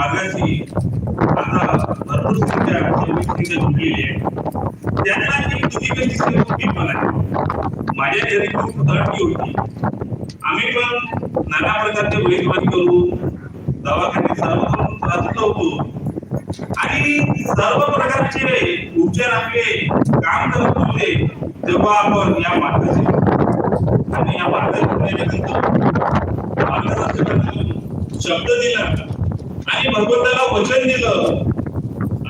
मार्गाची आता भरपूर संख्या व्यक्तींच्या आहे त्यांना ती किती कशी माझ्या घरी खूप होती. आम्ही पण नाना प्रकारचे वैद्यवादी करून दवाखाने सर्व करून होतो. आणि सर्व प्रकारचे उपचार आपले काम करत होते. तेव्हा आपण या मार्गाचे आणि या मार्गाच्या शब्द दिला. आणि भगवंताला वचन दिलं.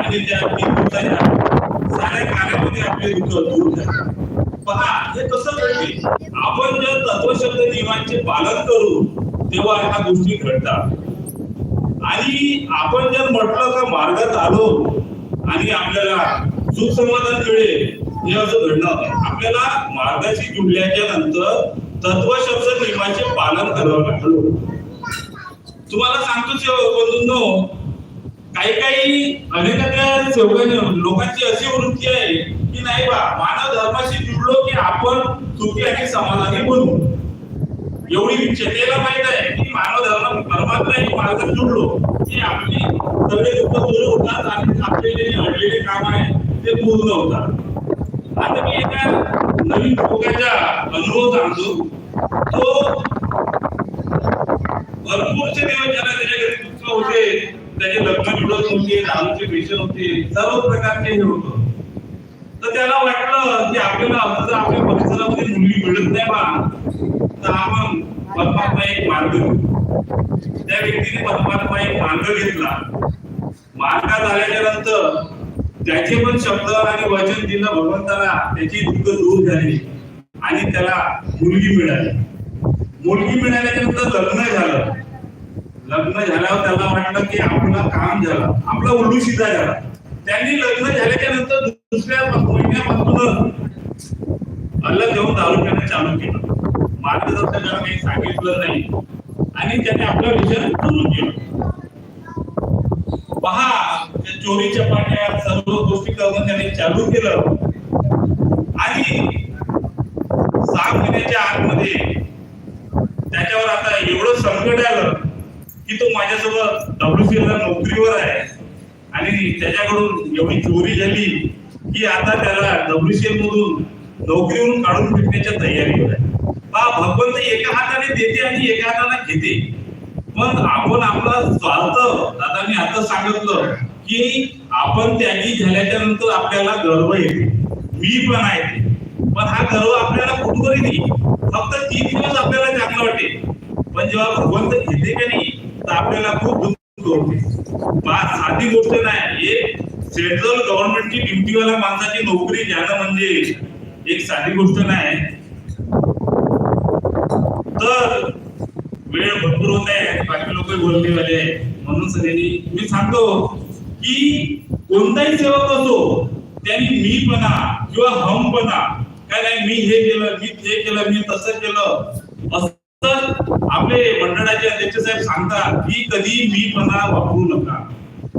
आणि त्या तीन दिवसाच्या साऱ्या कार्यामध्ये आपले दुःख दूर झाले. पहा हे कसं घडते म्हणजे आपण जर तत्वशब्द नियमांचे पालन करू तेव्हा ह्या गोष्टी घडतात. आणि आपण जर म्हटलं का मार्गात आलो आणि आपल्याला सुख समाधान मिळेल हे असं घडलं आपल्याला मार्गाशी जुडल्याच्या नंतर तत्वशब्द नियमाचे पालन करावं लागलं. तुम्हाला सांगतो बंधूंनो काही काही अनेकांच्या सेवकांनी लोकांची अशी वृत्ती आहे की नाही बा मानव धर्माशी जुळलो की आपण सुखी आणि समाधानी बनू. एवढी जनतेला माहीत आहे की मानव धर्म परमात्मा आणि मार्ग जुळलो की आपली सगळे लोक दूर होतात आणि आपले अडलेले काम आहे ते पूर्ण होतात. आता मी एका नवीन लोकांचा अनुभव सांगतो. तो भरपूरचे दिवस ज्याला त्याच्या घरी दुःख होते त्याचे लग्न जुळत होते दारूचे पेशन होते सर्व प्रकारचे हे होतं तर त्याला वाटलं की आपल्याला असं जर आपल्या परिसरामध्ये मुलगी मिळत नाही बा तर आपण परमात्मा एक मार्ग त्या व्यक्तीने परमात्मा एक मार्ग घेतला. मार्गात आल्याच्यानंतर त्याचे पण शब्द आणि वचन दिलं भगवंताला त्याची दुःख दूर झाली. आणि त्याला मुलगी मिळाली. मुलगी मिळाल्याच्या नंतर लग्न झालं. लग्न झाल्यावर त्याला वाटलं की आपलं काम झालं. आपला उल्लू सीधा झाला. त्यांनी लग्न झाल्याच्यानंतर दुसऱ्या महिन्यापासूनच अलग घेऊन दारू करणं चालू केलं. मार्गदर्शकाला काही सांगितलं नाही. आणि त्याने आपला विषय सुरू केला. पहा त्या चोरीच्या पाण्यात सर्व गोष्टी करणं त्याने चालू केलं. आणि सहा महिन्याच्या आतमध्ये त्याच्यावर आता एवढं संकट आलं की तो माझ्यासोबत डब्ल्यूसी ला नोकरीवर आहे. आणि त्याच्याकडून एवढी चोरी झाली की आता त्याला डब्ल्यूसीएल मधून नोकरीवरून काढून फेकण्याच्या तयारीवर आहे. हा भगवंत एका हाताने देते आणि एका हाताने घेते. पण आपण आपला स्वार्थ मी आता सांगितलं की आपण त्यागी झाल्याच्यानंतर आपल्याला गर्व येते. मी पण आहे. पण हा गर्व आपल्याला कुठतरी नाही. फक्त तीन दिवस आपल्याला चांगलं वाटेल. पण जेव्हा भगवंत घेते का नाही तर आपल्याला खूप दुःख होते. पहा साधी गोष्ट नाही. एक सेंट्रल गव्हर्नमेंटची ड्युटीवाला माणसाची नोकरी घ्यायला म्हणजे एक साधी गोष्ट नाही. तर वेळ भरपूर होत आहे. बाकी लोक बोलणे वाले म्हणून सगळ्यांनी मी सांगतो की कोणताही सेवक असो त्यांनी मीपणा किंवा हमपणा काय नाही मी हे केलं मी ते केलं मी तसं केलं. असं आपले मंडळाचे अध्यक्ष साहेब सांगतात की कधी मी मीपणा वापरू नका.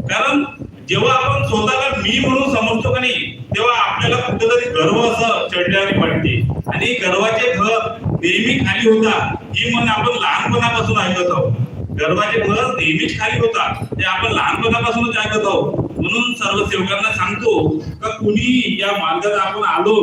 कारण जेव्हा आपण स्वतःला मी म्हणून समजतो का नाही तेव्हा आपल्याला कुठेतरी गर्व असं चढल्याने वाटते. आणि गर्वाचे घर नेहमी खाली होता ही म्हण आपण लहानपणापासून ऐकत आहोत. गर्वाचे घर नेहमीच खाली होता ते आपण लहानपणापासूनच ऐकत आहोत. म्हणून सर्व सेवकांना सांगतो का कुणी या मार्गात आपण आलो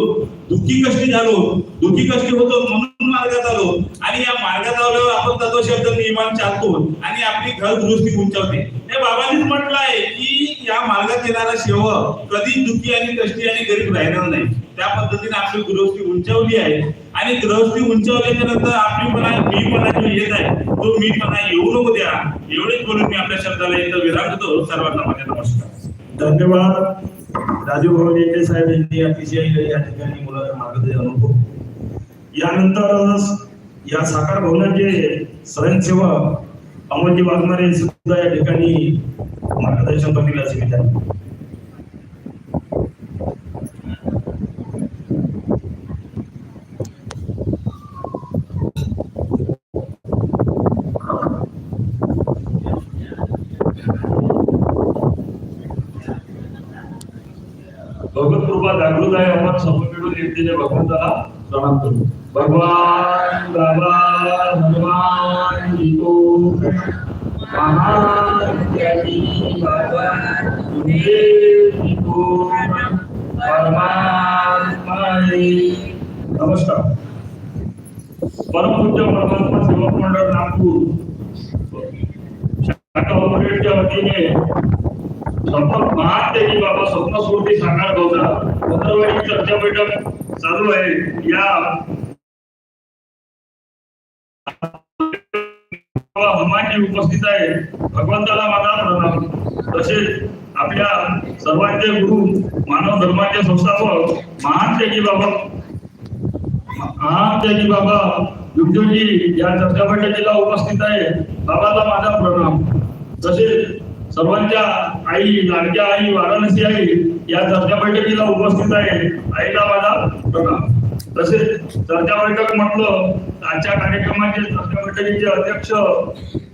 दुःखी कष्टी झालो. दुःखी कष्टी होतो म्हणून मार्गात आलो. आणि या मार्गात आल्यावर आपण तत्वशब्द नियमान चालतो. आणि आपली घर दुरुस्ती उंचावते. हे बाबांनीच म्हटलं आहे की या मार्गात येणारा सेवक कधी दुःखी आणि कष्टी आणि गरीब राहणार नाही. त्या पद्धतीने आपली गृहस्थी उंचावली आहे. आणि गृहस्थी उंचावल्याच्या नंतर आपली पण मी पण जो येत आहे तो मी पण येऊ नको द्या. एवढेच बोलून मी आपल्या शब्दाला इथं विराम सर्वांना माझ्या नमस्कार. धन्यवाद. राजू भाऊ येते साहेब यांनी अतिशय या ठिकाणी मुलाला मार्गदर्शन अनुभव यानंतर या साकार भवनाचे स्वयंसेवक अमोलजी वाघमारे सुद्धा या ठिकाणी मार्गदर्शन करतील असे विचार सभ्युडू रीतीने भगवंताला जाणतो भगवान बाबा भगवान गीतो महात्यागी बाबा तुझे गीतो परमात्माने नमस्कार परमपूज्य परमात्मा सेवा मंडळ नागपूर शाखा ऑपरेटच्या वतीने संपर्क महात्यागी बाबा स्वप्नस्फूर्ती सांगायला होता पत्रवाडी चर्चा बैठक चालू आहे. या हनुमानजी उपस्थित आहे भगवंताला माझा प्रणाम. तसेच आपल्या सर्वांचे गुरु मानव धर्माचे संस्थापक महान त्यागी बाबा महान त्यागी बाबा युगजी या चर्चा बैठकीला उपस्थित आहे. बाबाला माझा प्रणाम. तसेच सर्वांच्या आई लाडक्या आई वाराणसी आई या चर्चा बैठकीला उपस्थित आहे. आईला माझा प्रणाम. तसेच चर्चा बैठक म्हटलं आजच्या कार्यक्रमाचे चर्चा बैठकीचे अध्यक्ष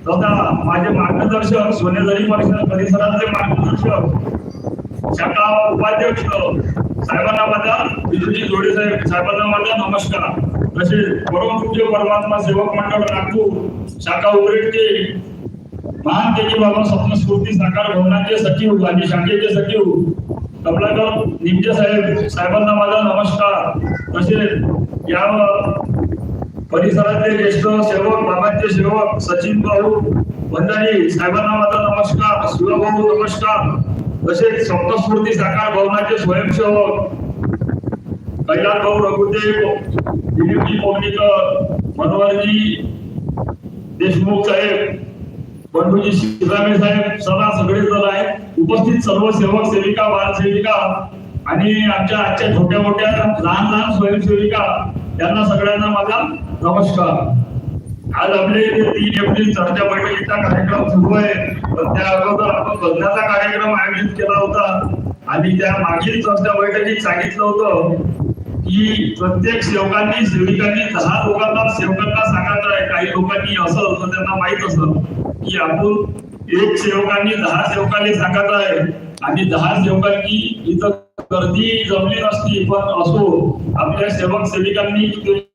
तथा माझे मार्गदर्शक सोनेझरी परिसर परिसरातले मार्गदर्शक शाखा उपाध्यक्ष साहेबांना माझा विजूजी जोडे साहेब साहेबांना माझा नमस्कार. तसेच परमपूज्य परमात्मा सेवक मंडळ नागपूर शाखा उमरेडचे महान तेजी बाबा स्वप्नस्फूर्ती साकार भवनाचे सचिव आणि शाखेचे सचिव कमलाकर निमजे साहेब साहेबांना माझा नमस्कार. तसेच या परिसरातले ज्येष्ठ सेवक बाबांचे सेवक सचिन भाऊ भंडारी साहेबांना माझा नमस्कार. शिवभाऊ नमस्कार. तसेच सप्तस्फूर्ती साकार भवनाचे स्वयंसेवक कैलास भाऊ रघुदेव दिलीपजी पोवणीकर मनोहरजी देशमुख साहेब बंडूजी शिरामे साहेब सदा सगळे जण आहेत. उपस्थित सर्व सेवक सेविका बालसेविका आणि आमच्या आजच्या छोट्या मोठ्या लहान लहान स्वयंसेविका यांना सगळ्यांना माझा नमस्कार. आज आपले तीन एप्रिल चर्चा बैठकीचा कार्यक्रम सुरू आहे. त्या अगोदर आपण बंधाचा कार्यक्रम आयोजित केला होता आणि त्या मागील चर्चा बैठकीत सांगितलं होतं की प्रत्येक सेवकांनी सेविकांनी दहा लोकांना सेवकांना सांगायचं आहे. काही लोकांनी असं त्यांना माहीत असतं की आपण एक सेवकांनी दहा सेवकांनी सांगत आहे. आणि दहा सेवकांनी इथं गर्दी जमली नसती पण असो आपल्या सेवक सेविकांनी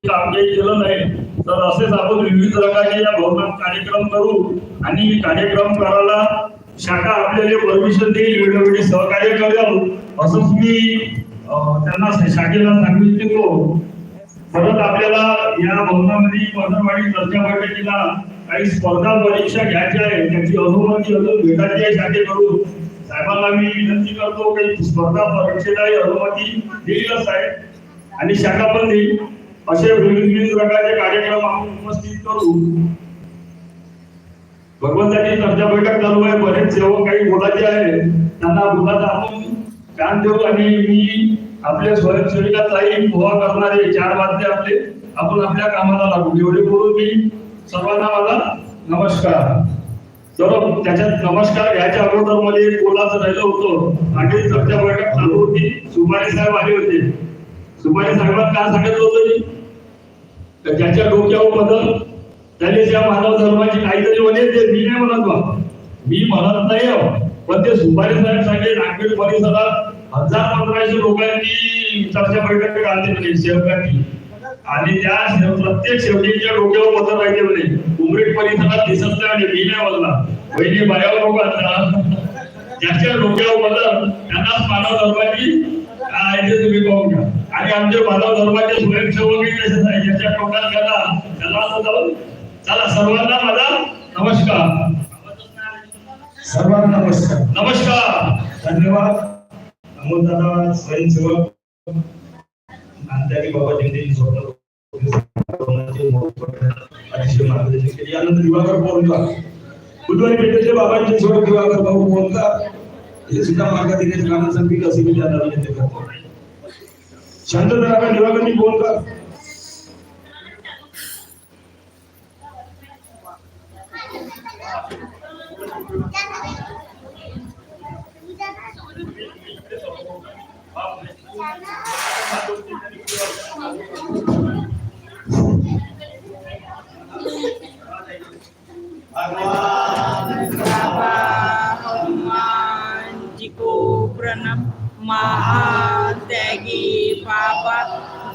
काम काही केलं नाही. तर असेच आपण विविध प्रकारचे या भवनात कार्यक्रम करू. आणि कार्यक्रम करायला शाखा आपल्याला परमिशन देईल वेळोवेळी सहकार्य करेल. असंच मी त्यांना शाखेला सांगू इच्छितो. परत आपल्याला या भवनामध्ये पदरवाडी चर्चा बैठकीला काही स्पर्धा परीक्षा घ्यायच्या आहेत. त्याची अनुमती अजून भेटायची आहे शाखेकडून. साहेबांना मी विनंती करतो काही स्पर्धा परीक्षेलाही अनुमती देईलच साहेब आणि शाखा पण देईल असे विविध विविध प्रकारचे कार्यक्रम आपण उपस्थित करू. भगवंताची चर्चा बैठक चालू आहे. बरेच सेवक काही बोलायचे आहे त्यांना बोलायचं आपण कान देऊ आणि मी आपल्या स्वयंसेविका ताई पोहा करणारे चार वाद्य आपले. आपण आपल्या कामाला लागू. एवढे बोलून मी सर्वांना मला नमस्कार. तर त्याच्यात नमस्कार घ्यायच्या अगोदर मला एक बोलायचं राहिलं होतं. मागील चर्चा बैठक चालू होती. सुमारे साहेब आले होते. सुमारे साहेबांना काय सांगितलं होतं मी? ज्याच्या डोक्यावर बदल त्याने त्या मानव धर्माची काहीतरी म्हणे ते मी नाही म्हणत बा. मी म्हणत नाही हो. पण ते सुपारी साहेब सांगे नागपूर परिसरात हजार पंधराशे लोकांनी चर्चा बैठक काढली म्हणजे सेवकांनी आणि त्या प्रत्येक शेवटीच्या डोक्यावर बदल राहते म्हणे उमरेड परिसरात दिसत नाही म्हणजे मी नाही बोलला पहिली बायावर लोक ज्याच्या डोक्यावर बदल त्यांनाच मानव धर्माची ते तुम्ही पाहून घ्या. आणि आमचे मानव धर्माचे आहे. ज्याच्या टोकात गेला त्याला असं जाऊन चला सर्वांना माझा नमस्कार. सर्वांना नमस्कार. नमस्कार. धन्यवाद. दादा स्वयंसेवक बाबा जयंती स्वप्न अतिशय मार्गदर्शन केले. यानंतर दिवाकर पवनकर बुधवारी पेठेचे बाबांचे छोटे दिवाकर भाऊ पवनकर हे सुद्धा काम कामासाठी असे मी त्यांना विनंती करतो शांतता बाबा हनुमान जी को प्रणाम महात्यागी बाबा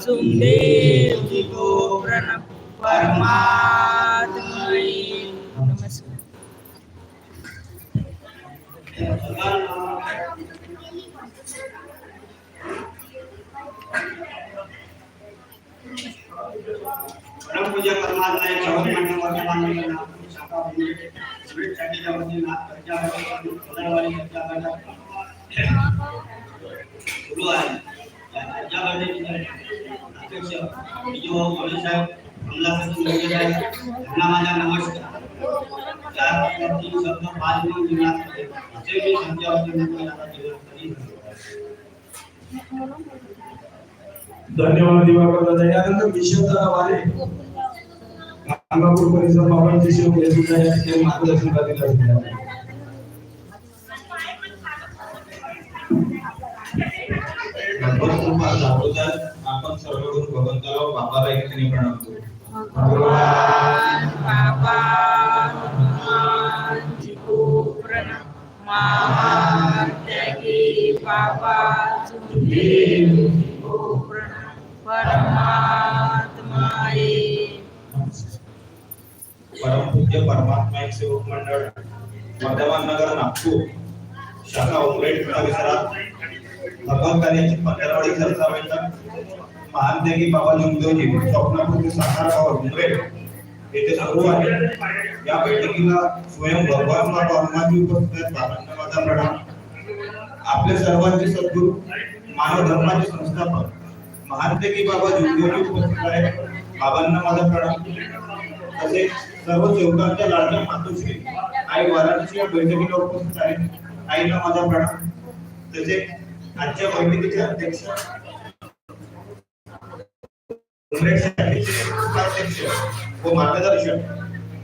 जुमदेव जी को प्रणाम परमात्मा नमस्कार परमपूज्य परमात्मा एक श्रवण मान्यवर मानलेला शाखा म्हणजे स्वीट शाखेच्या वतीनं चर्चा बैठक सदैवारी चर्चा बैठक सुरू आहे या चर्चा बैठकीचे अध्यक्ष विजय कोळी साहेब कमलासर मुलगे साहेब यांना माझा नमस्कार। चार ते तीन शब्द पाच मिनिट जीवनात असे मी त्यांच्या वतीनं आता जीवन करीन धन्यवाद दिवाकर दादा यानंतर विश्वदादा वाले गंगापूर परिसर बाबांचे शिव हे सुद्धा या ठिकाणी मार्गदर्शन अगोदर आपण सर्वजण भगवंताला बाबाला एक ठिकाणी प्रणाम करू. भगवान बाबा महात्यागी बाबा परमात्माए परमपूज्य परमात्मा एक सेवक मंडळ वर्धमान नगर नागपूर शाखा उमरेड परिसरात भगवत कार्याची पंधरावाडी चर्चा महान महात्यागी बाबा लिंगदेवजी स्वप्नापूर्ती सातारा गाव उमरेड येथे सुरू आहे. या बैठकीला स्वयं भगवान बाबा उपस्थित आहेत. बाबांना माझा प्रणाम. आपले सर्वांचे सद्गुरू मानव धर्माचे संस्थापक महात्यागी बाबा लिंगदेवजी उपस्थित आहेत बाबांना माझा प्रणाम तसेच सर्व सेवकांच्या लाडक्या मातोश्री आई वाराणसी या बैठकीला उपस्थित आहेत. आईला माझा प्रणाम तसेच आजच्या बैठकीचे अध्यक्ष व मार्गदर्शक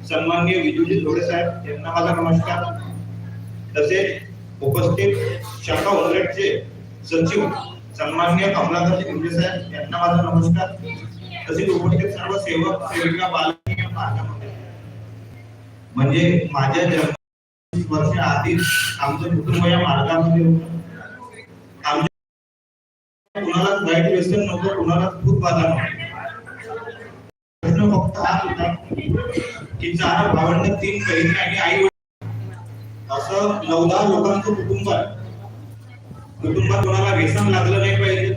सन्माननीय विजूजी थोडे साहेब यांना माझा नमस्कार. तसेच उपस्थित शाखा उमरेडचे सचिव सन्माननीय कमलाकर शिंदे साहेब यांना माझा नमस्कार. तसेच उपस्थित सर्व सेवक सेविका बालकी मार्गामध्ये म्हणजे माझ्या जन्म वर्ष आधी आमचं कुटुंब या मार्गामध्ये होतं. आमच्या कुणालाच वाईट व्यसन नव्हतं कुणालाच खूप बाधा नव्हती. प्रश्न फक्त हा होता की चार भावंड तीन बहिणी आणि आई वडील असं नऊ दहा लोकांचं कुटुंब आहे. कुटुंबात कोणाला व्यसन लागलं नाही पाहिजे.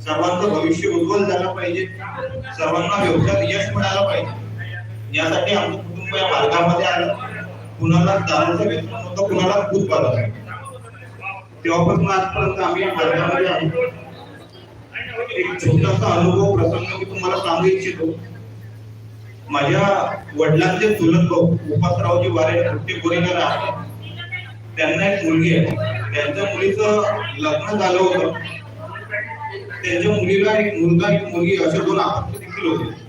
सर्वांचं भविष्य उज्ज्वल झालं पाहिजे. सर्वांना व्यवसायात यश मिळालं पाहिजे. यासाठी आमचं कुटुंब या मार्गामध्ये आलं. कुणाला दारूचं व्यसन होतं कुणाला भूत बाधा तेव्हापासून आजपर्यंत आम्ही या मार्गामध्ये आलो. एक छोटासा अनुभव प्रसंग मी तुम्हाला सांगू इच्छितो. माझ्या वडिलांचे चुलत भाऊ उपासरावजी वारे ते बोरीला राहतात. त्यांना एक मुलगी आहे. त्यांच्या मुलीचं लग्न झालं होतं. त्यांच्या मुलीला एक मुलगा एक मुलगी असे दोन अपत्य देखील होते.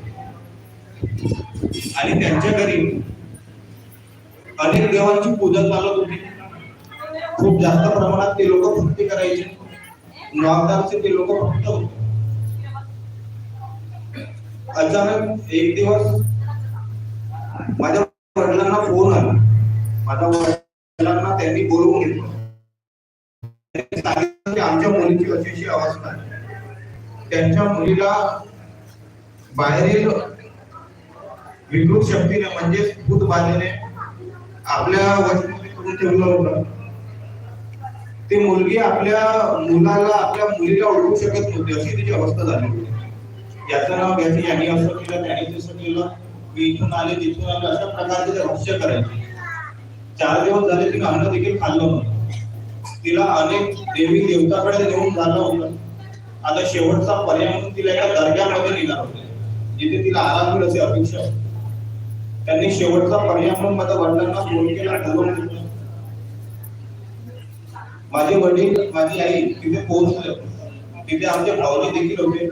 आणि त्यांच्या घरी अनेक देवांची पूजा चालत होती. खूप जास्त प्रमाणात ते लोक भक्ती करायचे. नामदारचे ते लोक भक्त होते. अचानक एक दिवस माझ्या वडिलांना फोन आला. माझ्या वडिलांना त्यांनी बोलवून घेतलं. आमच्या मुलीची अशी अवस्था आहे. त्यांच्या मुलीला बाहेरील विकृत शक्तीने म्हणजे भूत बाधेने आपल्या वशमध्ये ठेवलं होतं. ते मुलगी आपल्या मुलाला आपल्या मुलीला ओळखू शकत नव्हती. अशी तिची अवस्था झाली होती. याचं नाव घ्यायचं यांनी असं केलं त्याने तसं केलं. मी इथून आले तिथून आले अशा प्रकारचे ते रहस्य करायचे. चार दिवस झाले तिने अन्न देखील खाल्लं नव्हतं. तिला अनेक देवी देवताकडे नेऊन झालं होतं. आता शेवटचा पर्याय म्हणून तिला एका दर्ग्यामध्ये नेणार होते. जिथे तिला आराम मिळेल अशी अपेक्षा होती. त्यांनी शेवटचा पर्याय म्हणून माझ्या वडिलांना फोन केला माझे वडील माझी आई तिथे पोहोचले. तिथे आमचे भाऊजी देखील होते.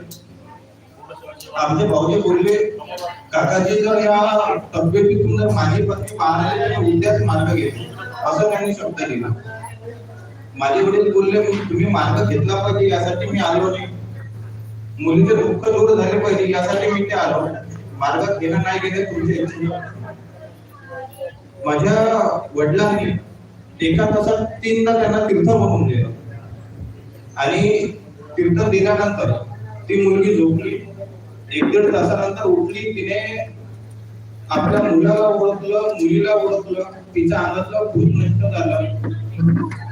आमचे भाऊजी बोलले काकाजी जर या तब्येतीतून जर माझी पत्नी पाहणारे उद्याच मार्ग घेतली. असं त्यांनी शब्द दिला माझे वडील बोलले "मग तुम्ही मार्ग घेतला पाहिजे यासाठी मी आलो नाही. मुलीचे दुःख दूर झाले पाहिजे यासाठी मी ते आलो. मार्ग घेणं नाही घेणं तुमचे माझ्या वडिलांनी एका तासात तीनदा त्यांना तीर्थ म्हणून दिलं आणि तीर्थ दिल्यानंतर ती मुलगी झोपली. एक दीड तासानंतर उठली तिने आपल्या मुलाला ओळखलं मुलीला ओळखलं तिच्या अंगातलं भूत नष्ट झालं.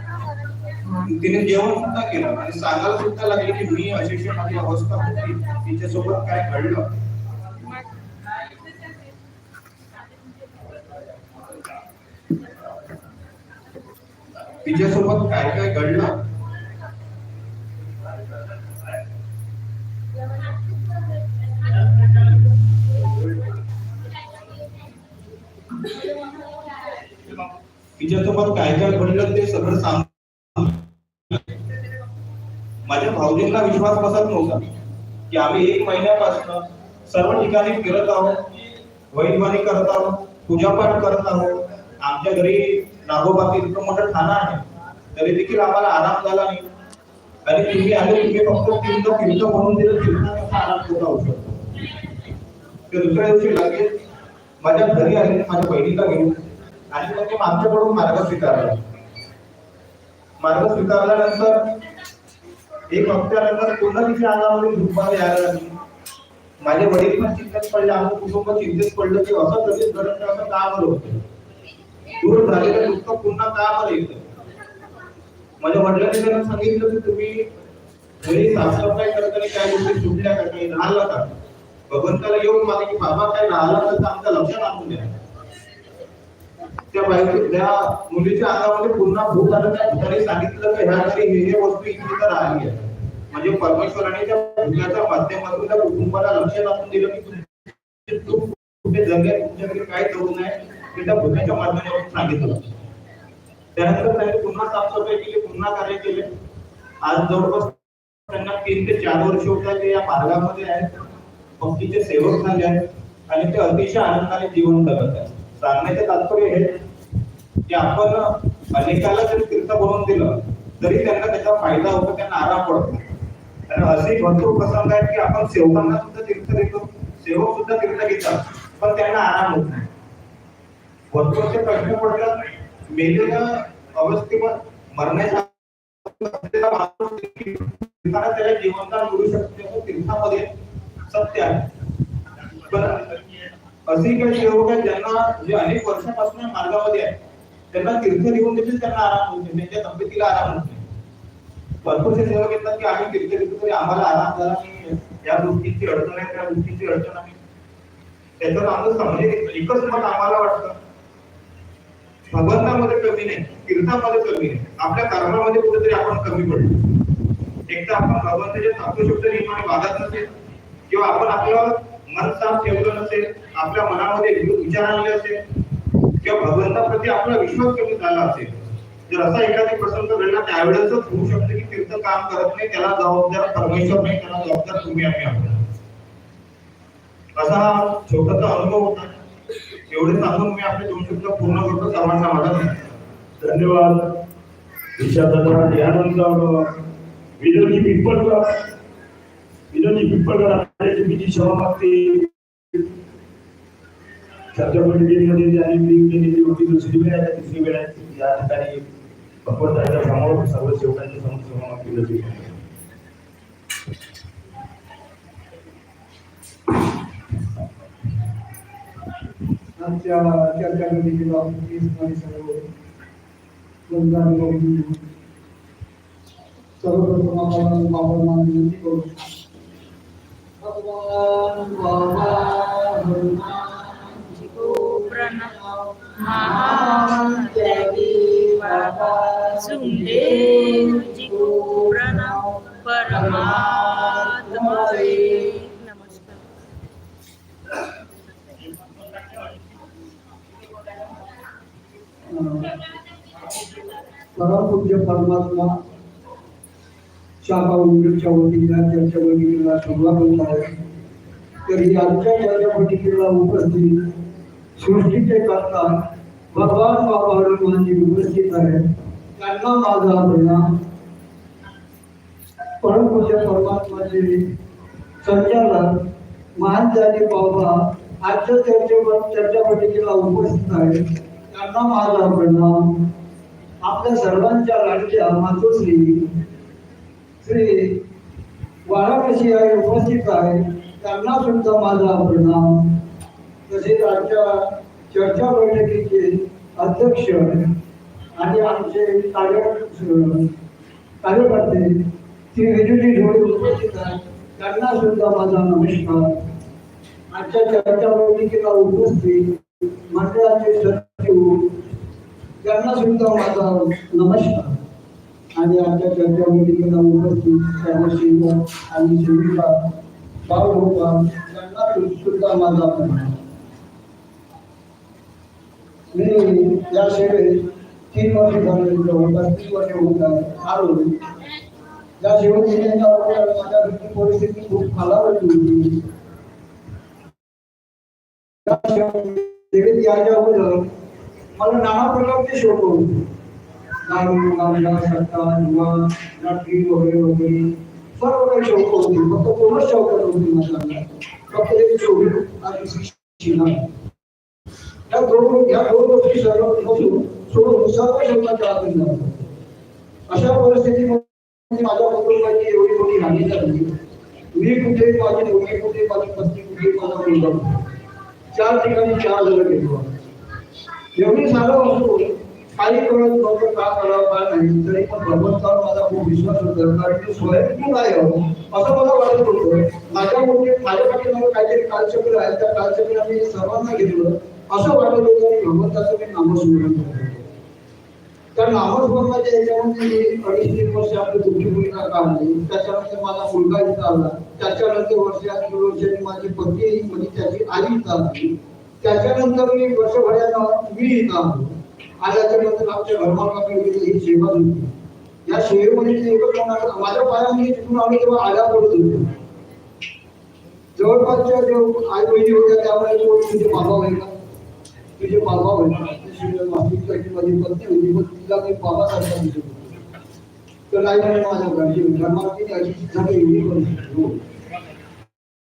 तिने जेवण सुद्धा केलं आणि सांगायला सुद्धा लागले की मी अशी माझी अवस्था होती. तिच्यासोबत काय घडलं? तिच्यासोबत काय काय घडलं? तिच्यासोबत काय काय घडलं ते सगळं सांग. माझ्या भाऊजींना विश्वास बसत नव्हता की आम्ही एक महिन्यापासून सर्व ठिकाणी फिरत आहोत वैद्यवाणी करत आहोत पूजापाठ करत आहोत. आमच्या घरी नागोबाचं इतकं मोठं ठाणं आहे तरी देखील आम्हाला आराम झाला नाही. आणि तुम्ही आले तुम्ही फक्त तीर्थ तीर्थ म्हणून दिलं तीर्थाचा आराम होता होऊ शकतो. ते दुसऱ्या दिवशी लगेच माझ्या घरी आले माझ्या बहिणीला घेऊन. आणि त्यांनी आमच्याकडून मार्ग स्वीकारला. मार्ग स्वीकारल्यानंतर एक हप्त्यानंतर पुन्हा तिथे अंगामध्ये दुपारी यायला लागली? माझे वडील पण चिंतेत पडले आमचं कुटुंब चिंतेत पडलं की असं तसेच घडत असं का बरं होतं. दूर झालेलं दुःख पुन्हा का बरं येतं. माझ्या वडिलांनी त्यांना सांगितलं की तुम्ही घरी साफसफाई करताना काय गोष्टी सुटल्या का काही राहिला का भगवंताला येऊन मागे की बाबा काय राहिला तर आमच्या लक्षात आणून द्या. त्या बाईच्या त्या मुलीच्या अंगामध्ये पुन्हा भूत आलं त्या भूताने सांगितलं की ह्या घरी हे हे वस्तू इथे तर राहिली आहे. म्हणजे परमेश्वराने त्या भूताच्या माध्यमातून त्या कुटुंबाला लक्ष दाखवून दिलं की तुमचे दुःख कुठे जगले तुमच्याकडे काय करू नये ते त्या भूताच्या माध्यमातून सांगितलं. त्यानंतर त्यांनी पुन्हा साफसफाई केली पुन्हा कार्य केले. आज जवळपास त्यांना तीन ते चार वर्ष होता ते या मार्गामध्ये आहेत. भक्तीचे सेवक झाले आहेत आणि ते अतिशय आनंदाने जीवन जगत आहेत. सांगण्याचे तात्पर्य हे की आपण अनेकाला जरी तीर्थ बनवून दिलं तरी त्यांना त्याचा फायदा होतो त्यांना आराम पडतो. कारण असे भरपूर प्रसंग आहेत की आपण सेवकांना सुद्धा तीर्थ देतो सेवक सुद्धा तीर्थ घेतात पण त्यांना आराम होत नाही. भरपूरचे प्रश्न पडतात मेलेल्या अवस्थेवर मरण्याच्या त्याला जीवनदान मिळू शकते तीर्थामध्ये सत्य आहे. असे काही सेवक आहेत ज्यांना जे अनेक वर्षापासून या मार्गामध्ये आहेत. त्यांना तीर्थ देऊन देखील त्यांना आराम होत नाही त्यांच्या तब्येतीला आराम होत नाही. भरपूरसे सेवक येतात की आम्ही तीर्थ देतो तरी आम्हाला आराम झाला नाही या गोष्टीची अडचण आहे त्या गोष्टीची अडचण आहे. त्याच्यावर आमचं समजे एकच मत आम्हाला वाटतं. भगवंतामध्ये कमी नाही तीर्थामध्ये कमी नाही. आपल्या कर्मामध्ये कुठेतरी आपण कमी पडतो एकदा आपण भगवंताच्या तत्वशुद्ध निर्माण वागत नसेल किंवा आपण आपलं मन साफ ठेवलं नसेल आपल्या मनामध्ये विचार आणले असेल किंवा भगवंताप्रती आपला विश्वास कमी झाला असेल जर असा एखादी प्रसंग घडला त्यावेळेसच होऊ शकतं की तीर्थ काम करत नाही त्याला जबाबदार परमेश्वर नाही त्याला जबाबदार तुम्ही आम्ही आहोत असा हा छोटासा अनुभव होता. एवढे सांगून मी आपले दोन शब्द पूर्ण करतो. सर्वांना माझा धन्यवाद. विशाखा यानंतर विनोदी पिंपळकर विनोदी पिंपळकर आपल्याची बीची सेवा मागते छत्रपतीमध्ये ज्यांनी लिंक केलेली होती दुसरी वेळ आहे तिसरी वेळ आहे या ठिकाणी भगवंताच्या समोर सर्व सेवकांच्या समोर सेवा मागली जाते आमच्या चर्चा समितीला आणि सर्व बंधुबांधवांनी सर्वप्रथम आपण बाबांना विनंती करू भगवान बाबा हनुमानजी को प्रणाम महादेवी बाबा सुखदेव जी को प्रणाम परमात्मा नमस्कार परमपूज्य परमात्मा शाखा उंदीरच्या वतीने चर्चा बैठकीला सुरुवात होत आहे तरी आमच्या चर्चा उपस्थित सृष्टीचे करता भगवान बाबा हनुमानजी उपस्थित आहेत. त्यांना माझा प्रणाम परमपूज्य परमात्माचे संचालक महान जाती बाबा आजच्या चर्चेवर चर्चा उपस्थित आहेत. त्यांना माझा प्रणाम. आपल्या सर्वांच्या लाडक्या मातोश्री श्री वाराणसी आहे उपस्थित आहे त्यांना सुद्धा माझा प्रणाम. तसेच आजच्या चर्चा बैठकीचे अध्यक्ष आणि आमचे कार्य कार्यकर्ते ती वेगवेगळी डोळे उपस्थित आहेत. त्यांना सुद्धा माझा नमस्कार. आजच्या चर्चा बैठकीला उपस्थित मंडळाचे सचिव त्यांना सुद्धा माझा नमस्कार. आणि आजच्या चर्चा बैठकीला उपस्थित सर्व सेवक आणि सेविका बाळगोपा त्यांना सुद्धा माझा प्रणाम मी या सेवेत तीन वर्ष झाले जवळपास तीन वर्ष होत आहे आलो या सेवेत येण्याच्या अगोदर माझ्या घरची परिस्थिती खूप खालावली होती या सेवेत यायच्या अगोदर मला नाना प्रकारचे शोक होते दारू गांजा सट्टा जुवा रात्री वगैरे वगैरे सर्व काही शौक होते फक्त कोणच शौक होती माझ्या फक्त एक चोवीस आणि शिना या दोन या दोन गोष्टी सर्व सोडून सर्व शब्दाच्या आत जातो अशा परिस्थितीमध्ये माझ्या कुटुंबाची एवढी मोठी हानी झाली मी कुठे माझी मुलगी कुठे माझी पत्नी कुठे माझा मुलगा चार ठिकाणी चार जण गेलो एवढी झालं असतो काही कळत नव्हतं का करावं काय नाही. तरी पण भगवंतावर माझा खूप विश्वास होता. कारण मी स्वयंभू आहे हो. असं मला वाटत होतं. माझ्या मोठे माझ्या पाठीमागे काहीतरी कालचक्र आहे. त्या कालचक्र मी सर्वांना घेतलं. असं वाटत होतं की भगवंताचं मी नामस्मरण करतो त्या नामस्मरणाच्या याच्यामध्ये मी अडीच तीन वर्ष आपली दुःखी मुलगा काढली. त्याच्यानंतर माझा मुलगा इथं आला. त्याच्यानंतर वर्षात दोन वर्षांनी माझी पत्नी म्हणजे त्याची आई इथं आली. त्याच्यानंतर मी वर्षभरानं मी इथं आलो. आल्याच्यानंतर आमच्या घरमालकाकडे ही सेवा होती. या सेवेमध्ये ते एकच म्हणाल माझ्या पायामध्ये तिथून आम्ही तेव्हा आल्या पडत होते जवळपासच्या जो आई बहिणी होत्या त्यामुळे तो तुझे बाबा होईल का? तुझे बाबा होईल का? माझी पत्नी होती पण तिला मी बाबा सारखा दिसत होतो. तर आई म्हणे माझ्या घरची घरमालकीने अशी झाली एवढी पण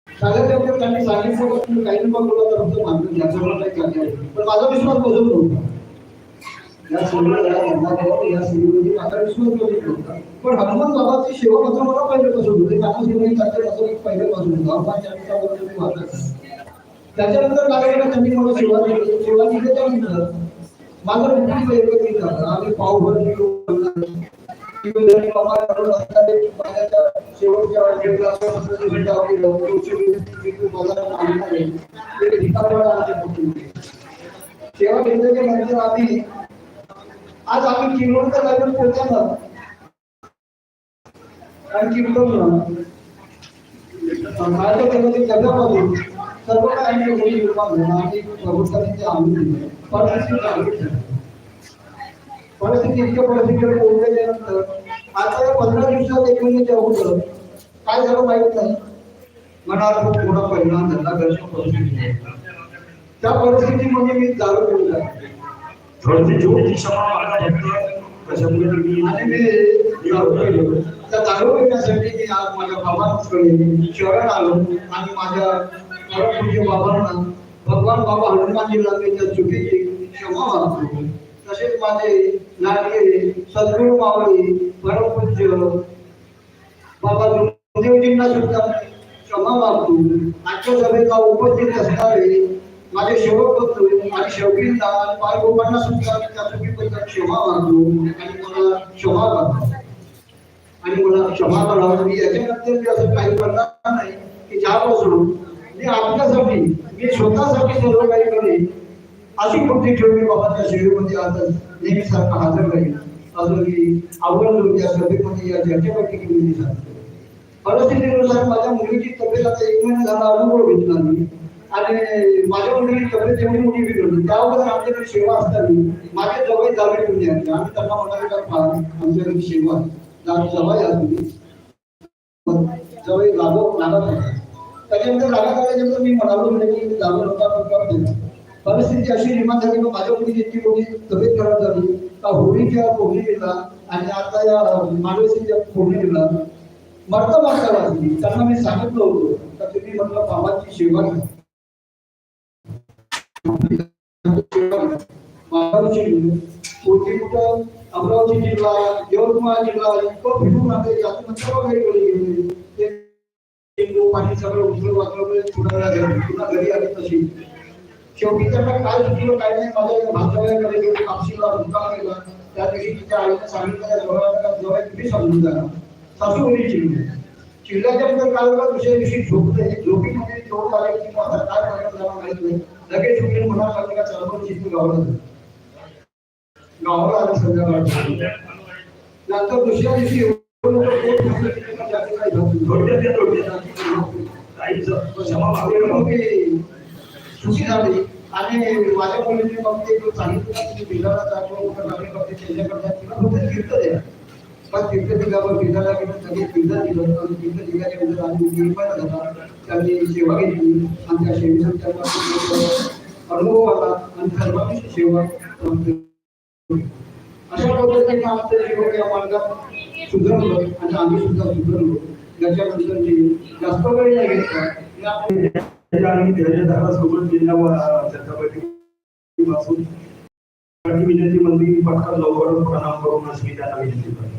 सांगायचं त्यांनी सांगितलं काही नका बोला तर फक्त मानतो याच्यावर काही चालले पण माझा विश्वास बदल नव्हता या सेवेला या धर्मावर या सेवेमध्ये माझा विश्वास पण हनुमान बाबाची सेवा मात्र मला पहिल्यापासून होते. एक पहिल्यापासून होतं हनुमान मी वाचत त्याच्यानंतर लागलेला त्यांनी मला सेवा दिली. सेवा दिली त्याच्यानंतर माझं कुटुंब एकत्रित झालं आम्ही पावभर शेवटच्या वेळेला सेवा केंद्राच्या नंतर आम्ही आज आम्ही किलोमीटर लागून पोहोचलो आणि किलोमीटर माझ्या त्यामध्ये जगामध्ये सर्व काही निर्माण आणि प्रभुत्वाने परिस्थिती परिस्थिती इतक्या पोहोचल्यानंतर आता या पंधरा दिवसात एक महिन्याच्या काय झालं माहीत नाही. मनाला खूप मोठा परिणाम झाला घरच्या परिस्थितीवर त्या परिस्थितीमध्ये मी चालू पिऊन थोडीशी क्षमा मागा आणि मी त्या मी आज माझ्या बाबांकडे शहरात आलो. आणि माझ्या परमपूज्य बाबांना भगवान बाबा हनुमानजीला त्यांच्या चुकीची क्षमा मागतो. तसेच माझे लाडके सद्गुरू मावळी परमपूज्य बाबा गुरुदेवजींना सुद्धा क्षमा मागतो. आजच्या सभेला उपस्थित असणारे माझे सेवक बंधू आणि शेवटींना आणि बाळगोपांना सुद्धा मी त्या चुकीबद्दल क्षमा मागतो. आणि मला क्षमा करतो आणि मला क्षमा करावं मी याच्यानंतर मी असं काही करणार नाही की ज्यापासून मी आपल्यासाठी मी स्वतःसाठी सर्व काही करेन. अशी बुद्धी ठेवली बाबा बाबाच्या सेवेमध्ये आता नेहमीसारखा हजर राहील असं मी आवडलो या सभेमध्ये या चर्चेपैकी केलेली सांगतो परिस्थितीनुसार माझ्या मुलीची तब्येत आता एक महिना झाला अनुभव घेतला मी. आणि माझ्या मुलीची तब्येत एवढी मोठी बिघडली त्यावर आमच्याकडे सेवा असताना माझ्या जवळ जावे ठेवून द्यायचे आम्ही त्यांना म्हणाले का पहा आमच्याकडे सेवा आहे. जवळ या तुम्ही. जवळ लागो लागत होता त्याच्यानंतर लागत आल्यानंतर मी म्हणालो म्हणजे की जागो नका नका देणार. परिस्थिती अशी निर्माण झाली की माझ्या मुलीची इतकी मोठी तब्येत खराब झाली. का होळीच्या पौर्णिमेला आणि आता या मानवसीच्या पौर्णिमेला मरता मरता वाचली. त्यांना मी सांगितलं होतं. का तुम्ही म्हटलं बाबाची सेवा घ्या. अमरावती जिल्हा यवतमाळ जिल्हा इतकं फिरून आले यातून सर्व काही गेले ते पाणी सगळं उचलून वाचवलं घरी पुन्हा घरी आली तशी शेवटी त्यांना काय सुचलं काय नाही माझ्या भाषाकडे गेलो कापशीला मुक्काम केला त्या दिवशी तिच्या आईने सांगितलं जवळ तुम्ही समजून जाणार सासू मुली चिडली चिडल्याच्या नंतर दुसऱ्या दिवशी झोपते झोपीमध्ये तेवढं झालं की आता काय परिणाम झाला माहीत नाही. लगेच पुन्हा सांगितलं का चला चित्र गावाला. गावाला आलं संध्याकाळी नंतर दुसऱ्या दिवशी की काही झालं. मग आणि माझ्या मुलीने मग ते सांगितलं तुम्ही बिलाला जातो कुठं नवीन करते त्यांच्याकडे फक्त तीर्थ द्या पण तीर्थ दिल्यावर बिलाला गेलं सगळे तीर्थ दिलं आणि तीर्थ दिल्याच्या नंतर आम्ही निरपायला झाला त्यांनी सेवा घेतली. आणि त्या सेवेचा त्यांना अनुभव आला आणि सर्वांची सेवा अशा पद्धतीने आमचं जीवन या मार्गात सुधारलं आणि आम्ही सुद्धा सुधारलो. त्याच्यानंतर जे जास्त वेळ नाही घेतला. या त्याच्या आम्ही धैर्यधारा सोबत जिल्हा त्याच्या बैठकीपासून विनंती मंदिर पटकन लवकर प्रणाम करून अशी त्यांना विनंती करतो.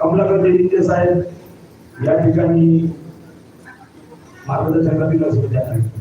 कमलाकर देविते साहेब या ठिकाणी मार्गदर्शनातील त्या ठिकाणी